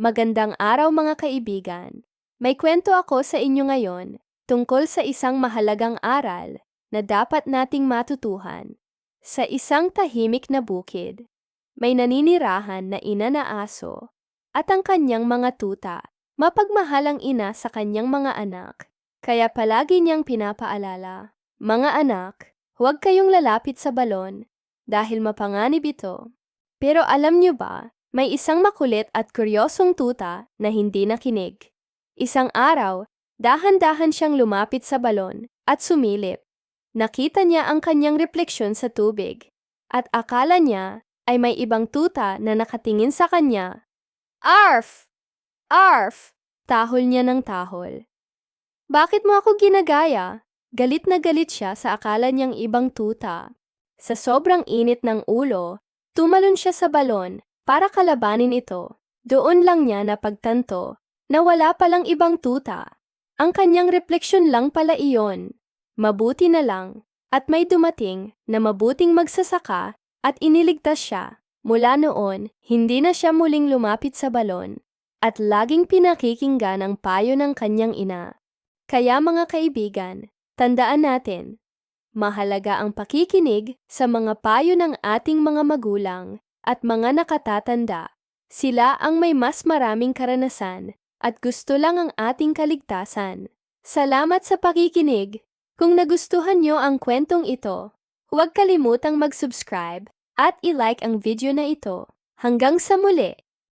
Magandang araw mga kaibigan. May kwento ako sa inyo ngayon tungkol sa isang mahalagang aral na dapat nating matutuhan. Sa isang tahimik na bukid, may naninirahan na ina na aso at ang kanyang mga tuta. Mapagmahalang ina sa kanyang mga anak, kaya palagi niyang pinapaalala, Mga anak, huwag kayong lalapit sa balon dahil mapanganib ito. Pero alam niyo ba, may isang makulit at kuryosong tuta na hindi nakinig. Isang araw, dahan-dahan siyang lumapit sa balon at sumilip. Nakita niya ang kanyang refleksyon sa tubig at akala niya ay may ibang tuta na nakatingin sa kanya. Arf! Arf! Tahol niya ng tahol. Bakit mo ako ginagaya? Galit na galit siya sa akala niyang ibang tuta. Sa sobrang init ng ulo, tumalon siya sa balon para kalabanin ito. Doon lang niya napagtanto na wala palang ibang tuta. Ang kanyang refleksyon lang pala iyon. Mabuti na lang at may dumating na mabuting magsasaka at iniligtas siya. Mula noon, hindi na siya muling lumapit sa balon at laging pinakikinggan ang payo ng kanyang ina. Kaya mga kaibigan, tandaan natin, mahalaga ang pakikinig sa mga payo ng ating mga magulang at mga nakatatanda. Sila ang may mas maraming karanasan at gusto lang ang ating kaligtasan. Salamat sa pakikinig. Kung nagustuhan nyo ang kwentong ito, huwag kalimutang mag-subscribe at i-like ang video na ito. Hanggang sa muli!